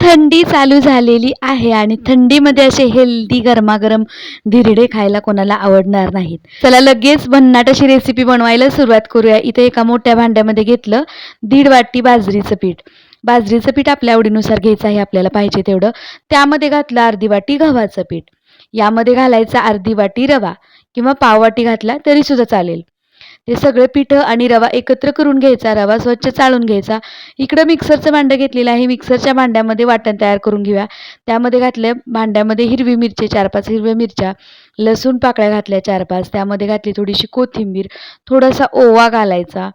थंडी चालू झालेली आहे आणि थंडीमध्ये असे हेल्दी गरमागरम धिरडे खायला कोणाला आवडणार नाहीत. चला लगेच भन्नाट अशी रेसिपी बनवायला सुरुवात करूया. इथे एका मोठ्या भांड्यामध्ये घेतलं दीड वाटी बाजरीचं पीठ. बाजरीचं पीठ आपल्या आवडीनुसार घ्यायचं आहे आपल्याला पाहिजे तेवढं. त्यामध्ये घातलं अर्धी वाटी गव्हाचं पीठ. यामध्ये घालायचं अर्धी वाटी रवा किंवा पाव वाटी घातला तरी सुद्धा चालेल. हे सगळे पिठं आणि रवा एकत्र करून घ्यायचा रवा स्वच्छ चाळून घ्यायचा. इकडं मिक्सरचं भांडं घेतलेलं आहे. मिक्सरच्या भांड्यामध्ये वाटण तयार करून घेऊया. त्यामध्ये घातलं भांड्यामध्ये हिरवी मिरची चार पाच हिरव्या मिरच्या लसूण पाकळ्या घातल्या चार पाच त्यामध्ये घातली थोडीशी कोथिंबीर थोडासा ओवा घालायचा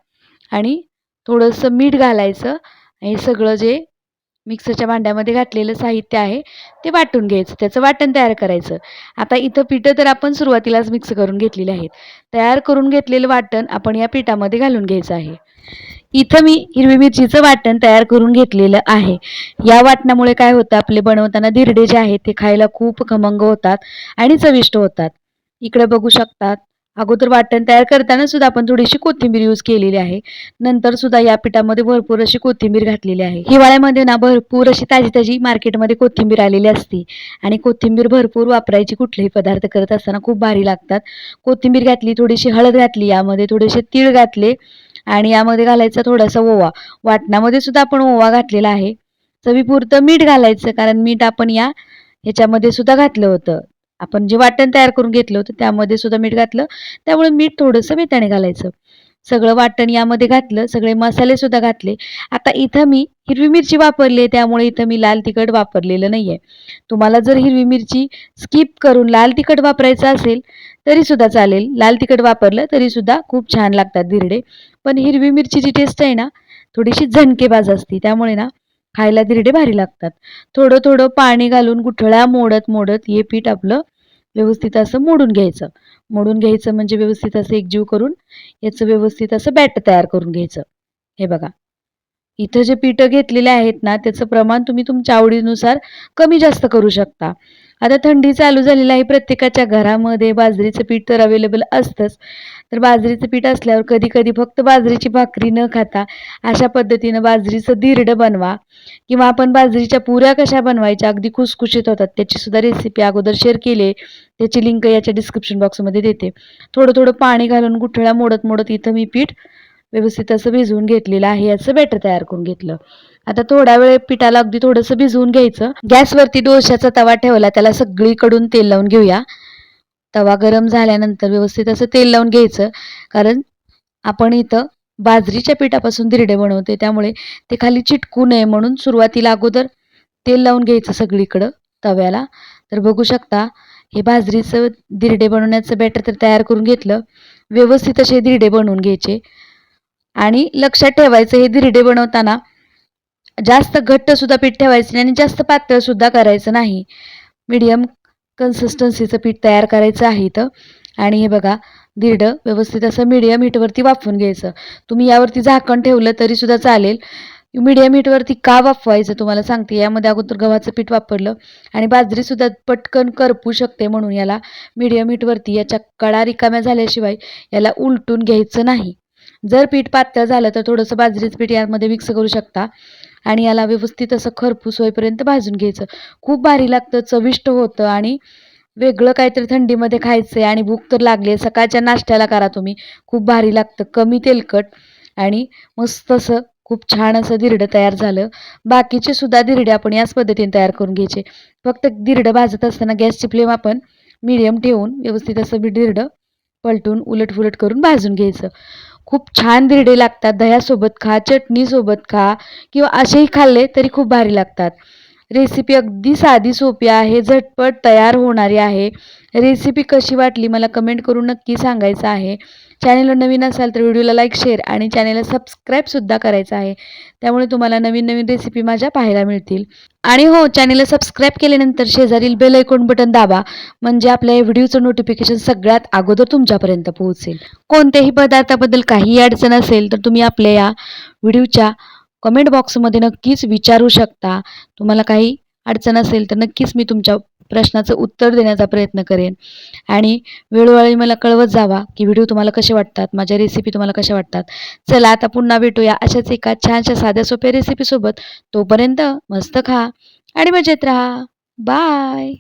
आणि थोडंसं मीठ घालायचं. हे सगळं जे मिक्सरच्या भांड्यामध्ये घातलेलं साहित्य आहे ते वाटून घ्यायचं त्याचं वाटण तयार करायचं. आता इथं पिठं तर आपण सुरुवातीलाच मिक्स करून घेतलेली आहेत. तयार करून घेतलेलं वाटण आपण या पिठामध्ये घालून घ्यायचं आहे. इथं मी हिरवी मिरचीचं वाटण तयार करून घेतलेलं आहे. या वाटणामुळे काय होतं आपले बनवताना धिरडे जे आहेत ते खायला खूप खमंग होतात आणि चविष्ट होतात. इकडे बघू शकतात अगोदर वाटण तयार करताना सुद्धा आपण थोडीशी कोथिंबीर यूज केलेली आहे. नंतर सुद्धा या पिठामध्ये भरपूर अशी कोथिंबीर घातलेली आहे. हिवाळ्यामध्ये ना भरपूर अशी ताजी ताजी मार्केटमध्ये कोथिंबीर आलेली असते. आणि कोथिंबीर भरपूर वापरायची कुठलेही पदार्थ करत असताना खूप भारी लागतात. कोथिंबीर घातली थोडीशी हळद घातली यामध्ये थोडेसे तीळ घातले आणि यामध्ये घालायचा थोडासा ओवा. वाटणामध्ये सुद्धा आपण ओवा घातलेला आहे. चवीपुरतं मीठ घालायचं कारण मीठ आपण या ह्याच्यामध्ये सुद्धा घातलं होतं. आपण जे वाटण तयार करून घेतलं होतं त्यामध्ये सुद्धा मीठ घातलं. त्यामुळे मीठ थोडंसं बेताने घालायचं. सगळं वाटण यामध्ये घातलं सगळे मसाले सुद्धा घातले. आता इथं मी हिरवी मिरची वापरली त्यामुळे इथं मी लाल तिखट वापरलेलं नाही आहे. तुम्हाला जर हिरवी मिरची स्किप करून लाल तिखट वापरायचं असेल तरी सुद्धा चालेल. लाल तिखट वापरलं तरी सुद्धा खूप छान लागतात धिरडे. पण हिरवी मिरचीची टेस्ट आहे ना थोडीशी झणकेबाज असते. त्यामुळे ना खायला धिरडे भारी लागतात. थोडं थोडं पाणी घालून गुठळ्या मोडत मोडत हे पीठ आपलं व्यवस्थित असं मोडून घ्यायचं. मोडून घ्यायचं म्हणजे व्यवस्थित असं एकजीव करून याचं व्यवस्थित असं बॅट तयार करून घ्यायचं. हे बघा. इथं जे पिठं घेतलेले आहेत ना त्याचं प्रमाण तुम्ही तुमच्या आवडीनुसार कमी जास्त करू शकता. आता थंडी चालू झालेली आहे प्रत्येकाच्या घरामध्ये बाजरीचं पीठ तर अवेलेबल असतंच. तर बाजरीचं पीठ असल्यावर कधी कधी फक्त बाजरीची भाकरी न खाता अशा पद्धतीनं बाजरीचं दीर्ड बनवा. किंवा आपण बाजरीच्या पुऱ्या कशा बनवायच्या अगदी खुसखुशीत होतात. त्याची सुद्धा रेसिपी अगोदर शेअर केली. त्याची लिंक याच्या डिस्क्रिप्शन बॉक्समध्ये देते. थोडं थोडं पाणी घालून गुठळ्या मोडत मोडत इथं मी पीठ व्यवस्थित असं भिजवून घेतलेलं आहे याचं बॅटर तयार करून घेतलं. आता थोडा वेळ पिठाला अगदी थोडंसं भिजवून घ्यायचं. गॅसवरती डोश्याचा तवा ठेवला त्याला सगळीकडून तेल लावून घेऊया. तवा गरम झाल्यानंतर व्यवस्थित असं तेल लावून घ्यायचं कारण आपण इथं बाजरीच्या पिठापासून धिरडे बनवते त्यामुळे ते खाली चिटकू नये म्हणून सुरुवातीला अगोदर तेल लावून घ्यायचं सगळीकडं तव्याला. तर बघू शकता हे बाजरीचं धिरडे बनवण्याचं बॅटर तर तयार करून घेतलं. व्यवस्थित असे धिरडे बनवून घ्यायचे. आणि लक्षात ठेवायचं हे धिरडे बनवताना जास्त घट्टसुद्धा पीठ ठेवायचं नाही आणि जास्त पातळसुद्धा करायचं नाही. मीडियम कन्सिस्टन्सीचं पीठ तयार करायचं आहे इथं. आणि हे बघा धिरडं व्यवस्थित असं मीडियम हीटवरती वाफवून घ्यायचं. तुम्ही यावरती झाकण ठेवलं तरीसुद्धा चालेल. मीडियम हीटवरती का वाफवायचं तुम्हाला सांगते. यामध्ये अगोदर गव्हाचं पीठ वापरलं आणि बाजरीसुद्धा पटकन करपू शकते म्हणून याला मीडियम हीटवरती याच्या कडा रिकाम्या झाल्याशिवाय याला उलटून घ्यायचं नाही. जर पीठ पातळ झालं तर थोडंसं बाजरीचं पीठ यामध्ये मिक्स करू शकता. आणि याला व्यवस्थित असं खरपूस होईपर्यंत भाजून घ्यायचं. खूप भारी लागतं चविष्ट होतं आणि वेगळं काहीतरी थंडीमध्ये खायचं आहे आणि भूक तर लागली आहे. सकाळच्या नाश्त्याला करा तुम्ही. खूप भारी लागतं कमी तेलकट आणि मस्त असं खूप छान असं दिरडं तयार झालं. बाकीचे सुद्धा दिरडे आपण याच पद्धतीने तयार करून घ्यायचे. फक्त दिरडं भाजत असताना गॅसची फ्लेम आपण मिडियम ठेवून व्यवस्थित असं दिरडं पलटून उलटफुलट करून भाजून घ्यायचं. खूप छान धिरडे लागतात दह्यासोबत खा चटणीसोबत खा किंवा असेही खाल्ले तरी खूप भारी लागतात. रेसिपी अगदी साधी सोपी आहे झटपट तयार होणारी आहे. रेसिपी कशी वाटली मला कमेंट करून नक्की सांगायचं आहे. चॅनलवर नवीन असाल तर व्हिडिओला लाईक शेअर आणि चॅनलला सबस्क्राईबसुद्धा करायचं आहे. त्यामुळे तुम्हाला नवीन नवीन रेसिपी माझ्या पाहायला मिळतील. आणि हो चॅनलला सबस्क्राईब केल्यानंतर शेजारील बेल ऐकून बटन दाबा. म्हणजे आपल्या या व्हिडिओचं नोटिफिकेशन सगळ्यात अगोदर तुमच्यापर्यंत पोहोचेल. कोणत्याही पदार्थाबद्दल काही अडचण असेल तर तुम्ही आपल्या या व्हिडिओच्या कमेंट बॉक्समध्ये नक्कीच विचारू शकता. तुम्हाला काही अडचण असेल तर नक्कीच मी तुमच्या प्रश्नाचं उत्तर देण्याचा प्रयत्न करेन. आणि वेळोवेळी मला कळवत जावा की व्हिडिओ तुम्हाला कसे वाटतात माझ्या रेसिपी तुम्हाला कशा वाटतात. चला आता पुन्हा भेटूया अशाच एका छानशा साध्या सोप्या रेसिपीसोबत तोपर्यंत मस्त खा आणि मजेत राहा. बाय